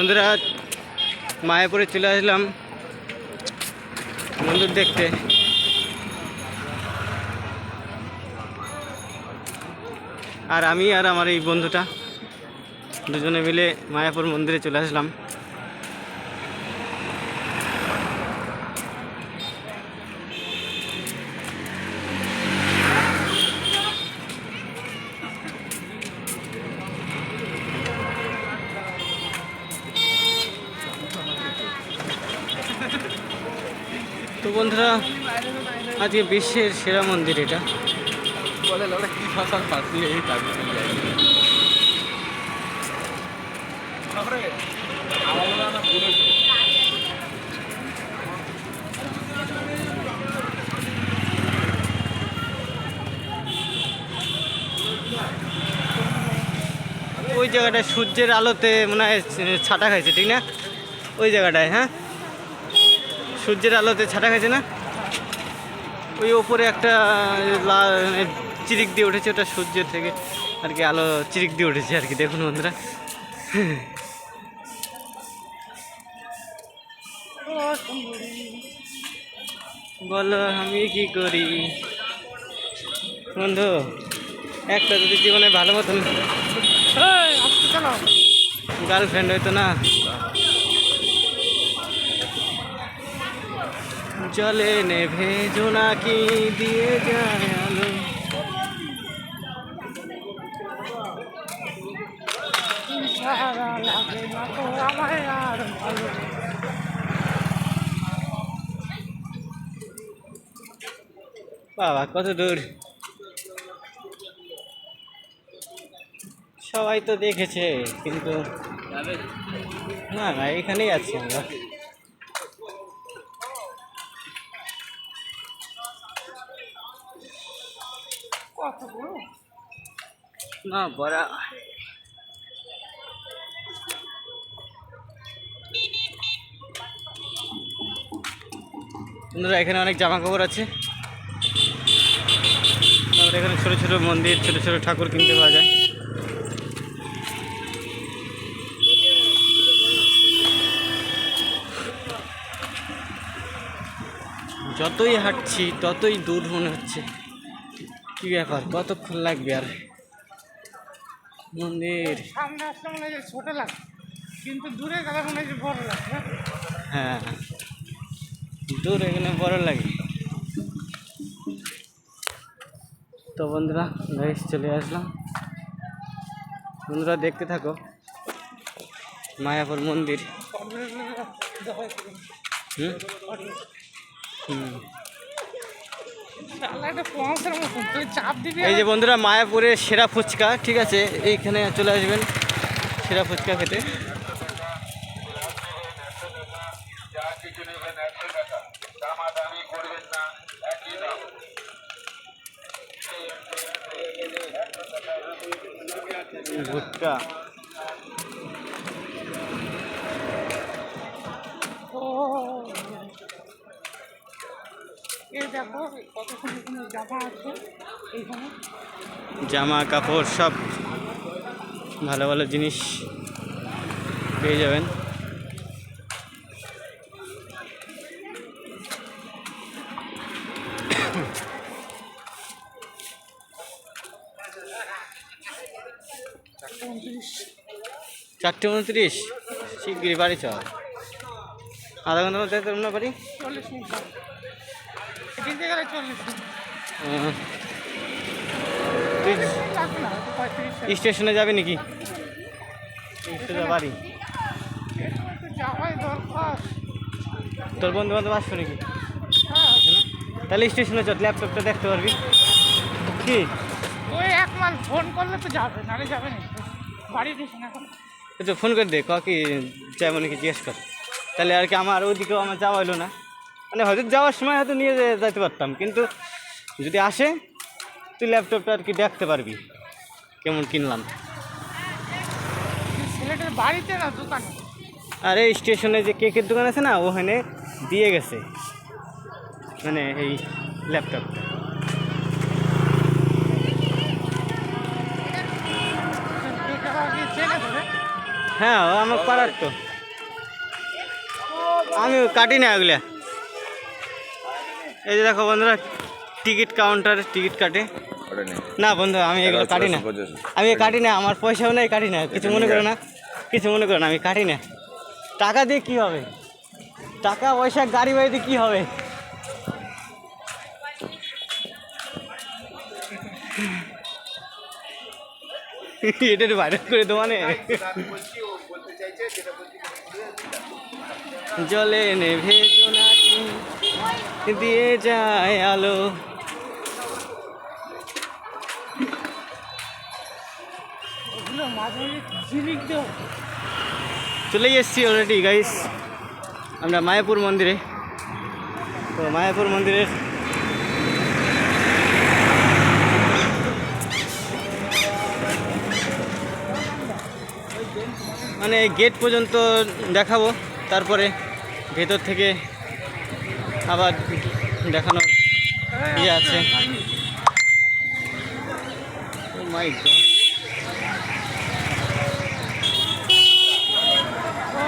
বন্ধুরা, মায়াপুরে চলে আসলাম মন্দির দেখতে। আর আমি আর আমার এই বন্ধুটা দুজনে মিলে মায়াপুর মন্দিরে চলে আসলাম। বন্ধুরা আজকে বিশ্বের সেরা মন্দির এটা। ওই জায়গাটায় সূর্যের আলোতে মনে হয় ছাটা খাইছে ঠিক না? ওই জায়গাটায় হ্যাঁ? সূর্যের আলোতে ছাটা খাইছে না? ওই ওপরে একটা লাল চিরিক দিয়ে উঠেছে ওটা সূর্যের থেকে আর কি আলো চিরিক দিয়ে উঠেছে আর কি দেখুন বন্ধুরা। বলো আমি কি করি? বন্ধু একটা যদি জীবনে ভালো মতন গার্লফ্রেন্ড হইতো না? জলে নেভে জোনাকি দিয়ে যায় আলো। বাবা, কত দূর? সবাই তো দেখেছে, কিন্তু না না, এখানেই আছি আমরা। না, বড়া। বন্ধুরা, এখানে অনেক জামা কাপড় আছে। তারপরে এখানে ছোট ছোট মন্দির, ছোট ছোট ঠাকুর কিনতে পাওয়া যায়। যতই হাঁটছি, ততই দূর মনে হচ্ছে। কি ব্যাপার? কতক্ষণ লাগবে আর? মন্দির। সামনে আসলে মনে হয় ছোট লাগে কিন্তু দূরে গেলে মনে হয় বড় লাগে হ্যাঁ? হ্যাঁ। দূর এখানে বড় লাগে। তো বন্ধুরা গাইস চলে আসলাম। বন্ধুরা দেখতে থাকো। মায়াপুর মন্দির। হুম? হুম শালা একটা পৌঁছার মতন তুই চাপ দিবি এই যে বন্ধুরা মায়াপুরের সেরা ফুচকা ঠিক আছে? এইখানে চলে আসবেন সেরা ফুচকা খেতে। ভুট্টা। দেখো জামা আছে এইখানে। জামা কাপড় সব ভালো ভালো জিনিস পেয়ে যাবেন। চারটে উনত্রিশ। শিগগিরি বাড়ি চল। আধা ঘণ্টার মধ্যে না বাড়ি? চল্লিশ মিনিট স্টেশনে যাবি নাকি? বাড়ি। তোর বন্ধু বান্ধব আসবে নাকি? তাহলে স্টেশনে চল ল্যাপটপটা দেখতে পারবি। কি? ওই এক মাস ফোন করলে তো যাবে নাহলে যাবে না। বাড়ি না এখন। একটু ফোন করে দে ক কি যাব নাকি জিজ্ঞেস কর। তাহলে আর কি আমার ওইদিকেও আমার যাওয়া হলো না। মানে হয়তো যাওয়ার সময় হয়তো নিয়ে যেতে পারতাম কিন্তু যদি আসে তুই ল্যাপটপটা আর কি দেখতে পারবি। কেমন কিনলাম। ছেলেটার বাড়িতে না দোকানে? আর স্টেশনে যে কেকের দোকান আছে না ওখানে দিয়ে গেছে। মানে এই ল্যাপটপ হ্যাঁ ও আমার পাড়ার তো। আমি কাটি না ওগুলা এই যে দেখো বন্ধুরা টিকিট কাউন্টারে টিকিট কাটে। না বন্ধু আমি এগুলো কাটি না আমি কাটি না আমার পয়সাও নেই কাটি না কিছু মনে করো না কিছু মনে করো না আমি কাটি না টাকা দিয়ে কি হবে? টাকা পয়সা গাড়ি বাড়িতে কী হবে? এটা বাইরে করে দেওয়া নে জলে নেভে জোনাকি দিয়ে যায় আলো। চলে এসেছি অলরেডি গাইস আমরা মায়াপুর মন্দিরে। তো মায়াপুর মন্দিরের মানে গেট পর্যন্ত দেখাবো তারপরে ভেতর থেকে আবার দেখানোর ইয়ে আছে।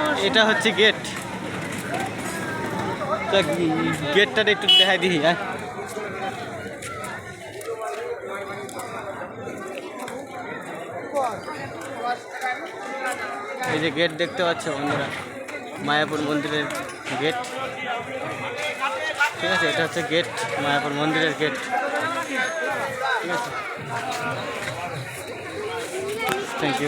Oh এটা হচ্ছে গেট গেটটা একটু দেখাই দিই হ্যাঁ। এই যে গেট দেখতে পাচ্ছ বন্ধুরা, মায়াপুর মন্দিরের গেট ঠিক আছে এটা হচ্ছে গেট মায়াপুর মন্দিরের গেট। ঠিক আছে। Thank you